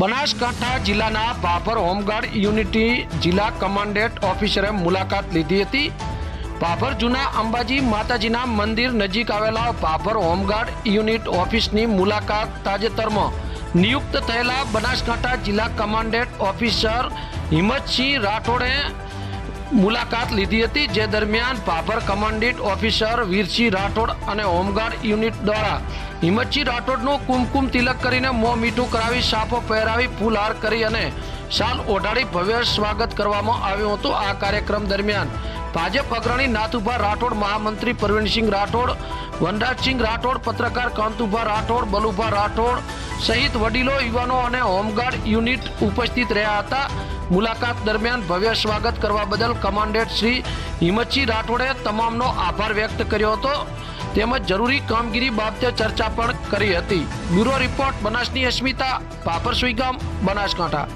બનાસકાંઠા જિલ્લાના Bhabhar home guard unity જિલ્લા કમાન્ડેન્ટ ઓફિસરે મુલાકાત લીધી હતી. ભાભર જૂના અંબાજી માતાજીના મંદિર નજીક આવેલા ભાભર હોમગાર્ડ યુનિટ ઓફિસની મુલાકાત તાજેતરમાં નિયુક્ત થયેલા બનાસકાંઠા જિલ્લા કમાન્ડેન્ટ ઓફિસર હિંમતસિંહ રાઠોડે મુલાકાત લીધી હતી. જે દરમિયાન ભાભર કમાન્ડેટ ઓફિસર વીરસિંહ રાઠોડ અને હોમગાર્ડ યુનિટ દ્વારા હિંમતસિંહ રાઠોડનું કુમકુમ તિલક કરીને મોં મીઠું કરાવી સાફો પહેરાવી ફૂલહાર કરી અને શાલ ઓઢાડી ભવ્ય સ્વાગત કરવામાં આવ્યું હતું આ કાર્યક્રમ દરમિયાન ભાજપ અગ્રણી નાથુભા રાઠોડ, મહામંત્રી પ્રવીણસિંહ રાઠોડ, વનરાજસિંહ રાઠોડ, પત્રકાર કાંતુભા રાઠોડ, બલુભા રાઠોડ સહિત વડીલો, યુવાનો અને હોમગાર્ડ યુનિટ ઉપસ્થિત રહ્યા હતા. મુલાકાત દરમિયાન ભવ્ય સ્વાગત કરવા બદલ કમાન્ડેન્ટ શ્રી હિંમતસિંહ રાઠોડે તમામનો આભાર વ્યક્ત કર્યો હતો. તેમજ જરૂરી કામગીરી બાબતે ચર્ચા પણ કરી હતી. બ્યુરો રિપોર્ટ બનાસની અસ્મિતા, પાપર સુઈગામ, બનાસકાંઠા.